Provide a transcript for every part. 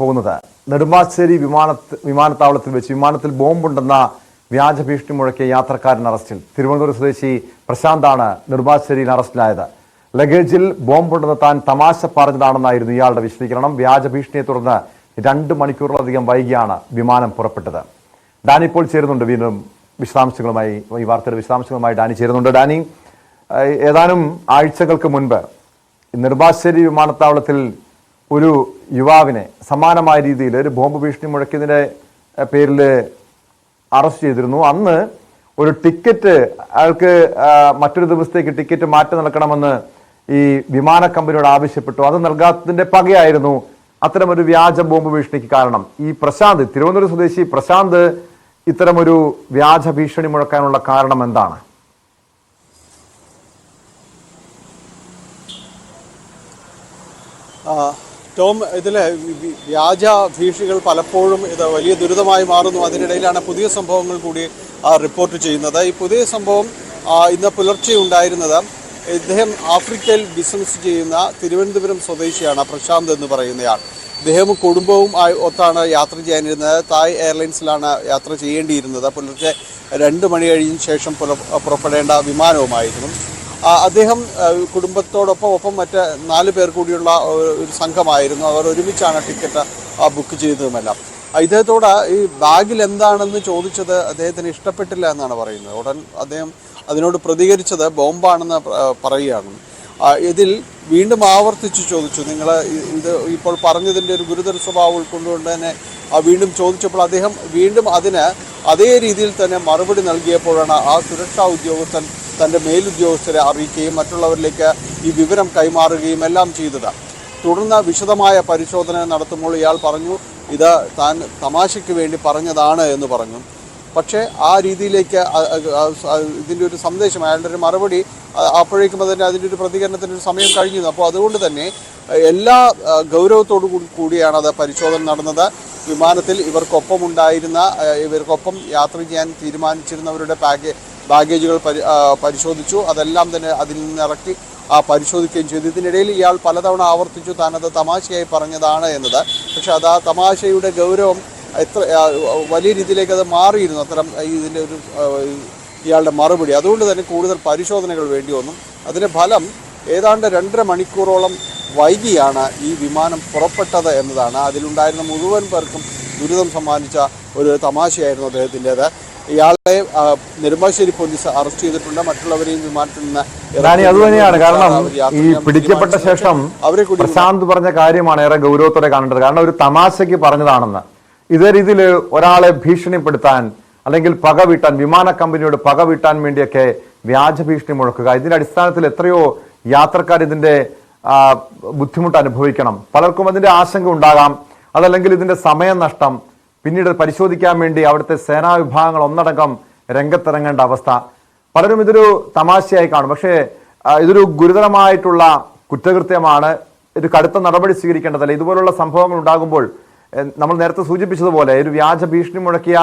പോകുന്നത്. നെടുമ്പാശ്ശേരി വിമാന വിമാനത്താവളത്തിൽ വെച്ച് വിമാനത്തിൽ ബോംബുണ്ടെന്ന വ്യാജ ഭീഷണി മുഴക്കിയ യാത്രക്കാരൻ അറസ്റ്റിൽ. തിരുവനന്തപുരം സ്വദേശി പ്രശാന്താണ് നെടുമ്പാശ്ശേരിയിൽ അറസ്റ്റിലായത്. ലഗേജിൽ ബോംബുണ്ടെന്ന് താൻ തമാശ പറഞ്ഞതാണെന്നായിരുന്നു ഇയാളുടെ വിശദീകരണം. വ്യാജ ഭീഷണിയെ തുടർന്ന് രണ്ട് മണിക്കൂറിലധികം വൈകിയാണ് വിമാനം പുറപ്പെട്ടത്. ഡാനി ഇപ്പോൾ ചേരുന്നുണ്ട്. വീണ്ടും വിശദാംശങ്ങളുമായി ഈ വാർത്തയുടെ വിശദാംശങ്ങളുമായി ഡാനി ചേരുന്നുണ്ട്. ഡാനി ഏതാനും ആഴ്ചകൾക്ക് മുൻപ് നെടുമ്പാശ്ശേരി വിമാനത്താവളത്തിൽ ഒരു യുവാവിനെ സമാനമായ രീതിയിൽ ഒരു ബോംബ് ഭീഷണി മുഴക്കിയതിന്റെ പേരിൽ അറസ്റ്റ് ചെയ്തിരുന്നു. അന്ന് ഒരു ടിക്കറ്റ് അയാൾക്ക് മറ്റൊരു ദിവസത്തേക്ക് ടിക്കറ്റ് മാറ്റി നൽകണമെന്ന് ഈ വിമാന കമ്പനിയോട് ആവശ്യപ്പെട്ടു. അത് നൽകാത്തതിന്റെ പകയായിരുന്നു അത്തരമൊരു വ്യാജ ബോംബ് ഭീഷണിക്ക് കാരണം. ഈ പ്രശാന്ത് തിരുവനന്തപുരം സ്വദേശി പ്രശാന്ത് ഇത്തരമൊരു വ്യാജ ഭീഷണി മുഴക്കാനുള്ള കാരണം എന്താണ്? ആ, ടോം ഇതിലെ വ്യാജ ഭീഷണികൾ പലപ്പോഴും ഇത് വലിയ ദുരിതമായി മാറുന്നു. അതിനിടയിലാണ് പുതിയ സംഭവങ്ങൾ കൂടി റിപ്പോർട്ട് ചെയ്യുന്നത്. ഈ പുതിയ സംഭവം ഇന്ന് പുലർച്ചെ ഉണ്ടായിരുന്നത് ഇദ്ദേഹം ആഫ്രിക്കയിൽ ബിസിനസ് ചെയ്യുന്ന തിരുവനന്തപുരം സ്വദേശിയാണ് പ്രശാന്ത് എന്ന് പറയുന്നയാൾ. ഇദ്ദേഹം കുടുംബവും ഒത്താണ് യാത്ര ചെയ്യാനിരുന്നത്. തായ് എയർലൈൻസിലാണ് യാത്ര ചെയ്യേണ്ടിയിരുന്നത്. പുലർച്ചെ രണ്ട് മണി കഴിഞ്ഞ ശേഷം പുറ- പുറപ്പെടേണ്ട വിമാനവുമായിരുന്നു. അദ്ദേഹം കുടുംബത്തോടൊപ്പം ഒപ്പം മറ്റ് നാല് പേർ കൂടിയുള്ള ഒരു സംഘമായിരുന്നു. അവർ ഒരുമിച്ചാണ് ടിക്കറ്റ് ബുക്ക് ചെയ്തതുമെല്ലാം. ഇദ്ദേഹത്തോട് ഈ ബാഗിൽ എന്താണെന്ന് ചോദിച്ചത് അദ്ദേഹത്തിന് ഇഷ്ടപ്പെട്ടില്ല എന്നാണ് പറയുന്നത്. ഉടൻ അദ്ദേഹം അതിനോട് പ്രതികരിച്ചത് ബോംബാണെന്ന് പറയുകയാണ്. ഇതിൽ വീണ്ടും ആവർത്തിച്ച് ചോദിച്ചു നിങ്ങൾ ഇത് ഇപ്പോൾ പറഞ്ഞതിന്റെ ഒരു ഗുരുതര സ്വഭാവം ഉൾക്കൊണ്ടുകൊണ്ട് തന്നെ വീണ്ടും ചോദിച്ചപ്പോൾ അദ്ദേഹം വീണ്ടും അതിന് അതേ രീതിയിൽ തന്നെ മറുപടി നൽകിയപ്പോഴാണ് ആ സുരക്ഷാ ഉദ്യോഗസ്ഥൻ തന്റെ മേലുദ്യോഗസ്ഥരെ അറിയിക്കുകയും മറ്റുള്ളവരിലേക്ക് ഈ വിവരം കൈമാറുകയും എല്ലാം ചെയ്തത്. തുടർന്ന് വിശദമായ പരിശോധന നടത്തുമ്പോൾ ഇയാൾ പറഞ്ഞു ഇത് താൻ തമാശയ്ക്ക് വേണ്ടി പറഞ്ഞതാണ് എന്ന് പറഞ്ഞു. പക്ഷേ ആ രീതിയിലേക്ക് ഇതിന്റെ ഒരു സന്ദേശം അയാളുടെ ഒരു മറുപടി അപ്പോഴേക്കും അതിന്റെ അതിന്റെ ഒരു പ്രതികരണത്തിന് ഒരു സമയം കഴിഞ്ഞു അപ്പോൾ അതുകൊണ്ട് തന്നെ എല്ലാ ഗൗരവത്തോടു കൂടിയാണ് അത് പരിശോധന നടന്നത്. വിമാനത്തിൽ ഇവർക്കൊപ്പമുണ്ടായിരുന്ന ഇവർക്കൊപ്പം യാത്ര ചെയ്യാൻ തീരുമാനിച്ചിരുന്നവരുടെ പാക്കേ ബാഗേജുകൾ പരി പരിശോധിച്ചു. അതെല്ലാം തന്നെ അതിൽ നിന്ന് ഇറക്കി ആ പരിശോധിക്കുകയും ചെയ്തു. ഇതിനിടയിൽ ഇയാൾ പലതവണ ആവർത്തിച്ചു താനത് തമാശയായി പറഞ്ഞതാണ് എന്നത്. പക്ഷെ അത് ആ തമാശയുടെ ഗൗരവം എത്ര വലിയ രീതിയിലേക്ക് അത് മാറിയിരുന്നു. അത്തരം ഇതിന്റെ ഒരു ഇയാളുടെ മറുപടി. അതുകൊണ്ട് തന്നെ കൂടുതൽ പരിശോധനകൾ വേണ്ടി വന്നു. അതിന്റെ ഫലം ഏതാണ്ട് രണ്ടര മണിക്കൂറോളം വൈകിയാണ് ഈ വിമാനം പുറപ്പെട്ടത് എന്നതാണ്. അതിലുണ്ടായിരുന്ന മുഴുവൻ പേർക്കും ദുരിതം സമ്മാനിച്ച ഒരു തമാശയായിരുന്നു അദ്ദേഹത്തിന്റെത്. ഇയാളെ നെടുമ്പാശ്ശേരി പോലീസ് അറസ്റ്റ് ചെയ്തിട്ടുണ്ട്. മറ്റുള്ളവരെയും വിമാനത്തിൽ നിന്ന് ഡാനി അത് തന്നെയാണ്. കാരണം ഈ പിടിക്കപ്പെട്ട ശേഷം അവരെ പ്രശാന്ത് പറഞ്ഞ കാര്യമാണ് ഏറെ ഗൗരവത്തോടെ കാണേണ്ടത്. കാരണം ഒരു തമാശയ്ക്ക് പറഞ്ഞതാണെന്ന്. ഇതേ രീതിയിൽ ഒരാളെ ഭീഷണിപ്പെടുത്താൻ അല്ലെങ്കിൽ പക വീട്ടാൻ വിമാന കമ്പനിയോട് പക വീട്ടാൻ വേണ്ടിയൊക്കെ വ്യാജ ഭീഷണി മുഴക്കുക. ഇതിന്റെ അടിസ്ഥാനത്തിൽ എത്രയോ യാത്രക്കാർ ഇതിന്റെ ബുദ്ധിമുട്ട് അനുഭവിക്കണം. പലർക്കും അതിന്റെ ആശങ്ക ഉണ്ടാകാം. അതല്ലെങ്കിൽ ഇതിന്റെ സമയനഷ്ടം പിന്നീട് പരിശോധിക്കാൻ വേണ്ടി അവിടുത്തെ സേനാ വിഭാഗങ്ങൾ ഒന്നടങ്കം രംഗത്തിറങ്ങേണ്ട അവസ്ഥ. പലരും ഇതൊരു തമാശയായി കാണും. പക്ഷേ ഇതൊരു ഗുരുതരമായിട്ടുള്ള കുറ്റകൃത്യമാണ്. ഒരു കടുത്ത നടപടി സ്വീകരിക്കേണ്ടതല്ല. ഇതുപോലുള്ള സംഭവങ്ങൾ ഉണ്ടാകുമ്പോൾ നമ്മൾ നേരത്തെ സൂചിപ്പിച്ചതുപോലെ ഒരു വ്യാജ ഭീഷണി മുഴക്കിയ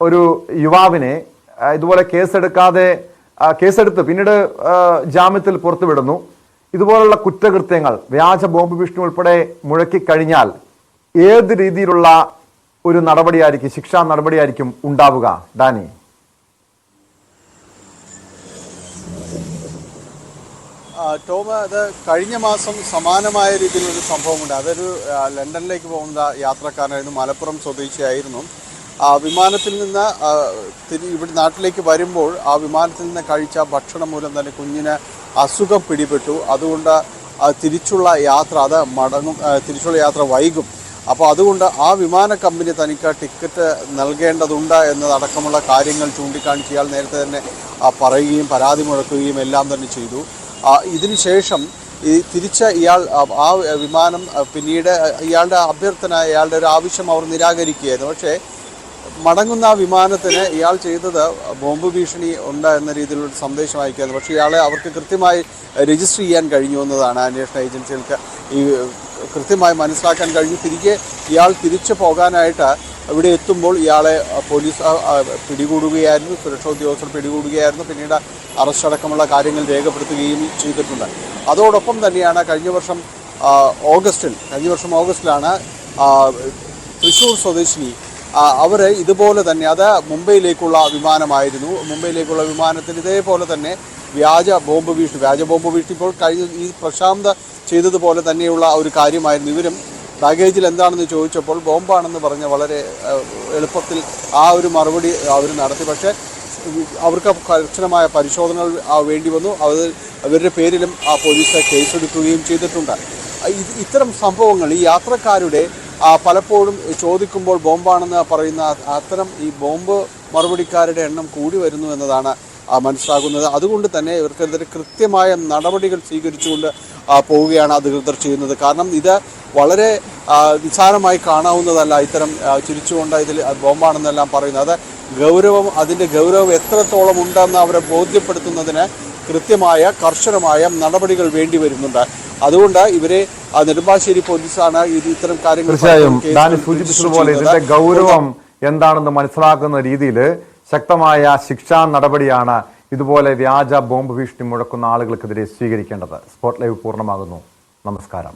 ഒരു യുവാവിനെ ഇതുപോലെ കേസെടുക്കാതെ കേസെടുത്ത് പിന്നീട് ജാമ്യത്തിൽ പുറത്തുവിടുന്നു. ഇതുപോലുള്ള കുറ്റകൃത്യങ്ങൾ വ്യാജ ബോംബ് ഭീഷണി ഉൾപ്പെടെ മുഴക്കിക്കഴിഞ്ഞാൽ ഏത് രീതിയിലുള്ള ഒരു നടപടിയായിരിക്കും ശിക്ഷാ നടപടിയായിരിക്കും ഉണ്ടാവുക? ഡാനി. ടോമ അത് കഴിഞ്ഞ മാസം സമാനമായ രീതിയിലൊരു സംഭവമുണ്ട്. അതൊരു ലണ്ടനിലേക്ക് പോകുന്ന യാത്രക്കാരനായിരുന്നു. മലപ്പുറം സ്വദേശിയായിരുന്നു. വിമാനത്തിൽ നിന്ന് ആ, തിരി ഇവിടെ നാട്ടിലേക്ക് വരുമ്പോൾ ആ വിമാനത്തിൽ നിന്ന് കഴിച്ച ഭക്ഷണം മൂലം തന്നെ കുഞ്ഞിന് അസുഖം പിടിപെട്ടു. അതുകൊണ്ട് ആ തിരിച്ചുള്ള യാത്ര അത് മടങ്ങും തിരിച്ചുള്ള യാത്ര വൈകും. അപ്പോൾ അതുകൊണ്ട് ആ വിമാന കമ്പനി തനിക്ക് ടിക്കറ്റ് നൽകേണ്ടതുണ്ട് എന്നതടക്കമുള്ള കാര്യങ്ങൾ ചൂണ്ടിക്കാണിച്ച് ഇയാൾ നേരത്തെ തന്നെ ആ, പറയുകയും പരാതി മുഴക്കുകയും എല്ലാം തന്നെ ചെയ്തു. ആ, ഇതിനുശേഷം ഈ തിരിച്ച ഇയാൾ ആ, ആ വിമാനം പിന്നീട് ഇയാളുടെ അഭ്യർത്ഥന ഇയാളുടെ ഒരു ആവശ്യം അവർ നിരാകരിക്കുകയായിരുന്നു. പക്ഷേ മടങ്ങുന്ന ആ വിമാനത്തിന് ഇയാൾ ചെയ്തത് ബോംബ് ഭീഷണി ഉണ്ട് എന്ന രീതിയിലുള്ള സന്ദേശം അയക്കുകയായിരുന്നു. പക്ഷേ ഇയാളെ അവർക്ക് കൃത്യമായി രജിസ്റ്റർ ചെയ്യാൻ കഴിഞ്ഞു എന്നതാണ് അന്വേഷണ ഏജൻസികൾക്ക് ഈ കൃത്യമായി മനസ്സിലാക്കാൻ കഴിഞ്ഞു. തിരികെ ഇയാൾ തിരിച്ചു പോകാനായിട്ട് ഇവിടെ എത്തുമ്പോൾ ഇയാളെ പോലീസ് പിടികൂടുകയായിരുന്നു. സുരക്ഷാ ഉദ്യോഗസ്ഥർ പിടികൂടുകയായിരുന്നു. പിന്നീട് അറസ്റ്റ് അടക്കമുള്ള കാര്യങ്ങൾ രേഖപ്പെടുത്തുകയും ചെയ്തിട്ടുണ്ട്. അതോടൊപ്പം തന്നെയാണ് കഴിഞ്ഞ വർഷം ഓഗസ്റ്റിൽ കഴിഞ്ഞ വർഷം ഓഗസ്റ്റിലാണ് തൃശ്ശൂർ സ്വദേശിനി അവർ ഇതുപോലെ തന്നെ അത് മുംബൈയിലേക്കുള്ള വിമാനമായിരുന്നു. മുംബൈയിലേക്കുള്ള വിമാനത്തിന് ഇതേപോലെ തന്നെ വ്യാജ ബോംബ് ഭീഷണി വ്യാജ ബോംബ് ഭീഷണി ഇപ്പോൾ കഴിഞ്ഞ ഈ പ്രശാന്ത ചെയ്തതുപോലെ തന്നെയുള്ള ഒരു കാര്യമായിരുന്നു. ഇവരും ബാഗേജിൽ എന്താണെന്ന് ചോദിച്ചപ്പോൾ ബോംബാണെന്ന് പറഞ്ഞ് വളരെ എളുപ്പത്തിൽ ആ ഒരു മറുപടി അവർ നടത്തി. പക്ഷേ അവർക്ക് കർശനമായ പരിശോധനകൾ വേണ്ടി വന്നു. അത് അവരുടെ പേരിലും ആ പോലീസ് കേസെടുക്കുകയും ചെയ്തിട്ടുണ്ട്. ഇത്തരം സംഭവങ്ങൾ ഈ യാത്രക്കാരുടെ പലപ്പോഴും ചോദിക്കുമ്പോൾ ബോംബാണെന്ന് പറയുന്ന അത്തരം ഈ ബോംബ് മറുപടിക്കാരുടെ എണ്ണം കൂടി വരുന്നു എന്നതാണ് മനസ്സിലാകുന്നത്. അതുകൊണ്ട് തന്നെ ഇവർക്കെതിരെ കൃത്യമായ നടപടികൾ സ്വീകരിച്ചുകൊണ്ട് പോവുകയാണ് അധികൃതർ ചെയ്യുന്നത്. കാരണം ഇത് വളരെ നിസ്സാരമായി കാണാവുന്നതല്ല ഇത്തരം ചിരിച്ചുകൊണ്ട് ഇതിൽ ബോംബാണെന്നെല്ലാം പറയുന്നത്. അത് ഗൗരവം അതിന്റെ ഗൗരവം എത്രത്തോളം ഉണ്ടെന്ന് അവരെ ബോധ്യപ്പെടുത്തുന്നതിന് കൃത്യമായ കർശനമായ നടപടികൾ വേണ്ടി വരുന്നുണ്ട്. അതുകൊണ്ട് ഇവരെ നെടുമ്പാശ്ശേരി പോലീസാണ് ഇത് ഇത്തരം കാര്യങ്ങൾ തീർച്ചയായും സൂചിപ്പിച്ചതുപോലെ ഇതിന്റെ ഗൗരവം എന്താണെന്ന് മനസ്സിലാക്കുന്ന രീതിയിൽ ശക്തമായ ശിക്ഷാ നടപടിയാണ് ഇതുപോലെ വ്യാജ ബോംബ് ഭീഷണി മുഴക്കുന്ന ആളുകൾക്കെതിരെ സ്വീകരിക്കേണ്ടത്. സ്പോട്ട് ലൈവ് പൂർണമാകുന്നു. നമസ്കാരം.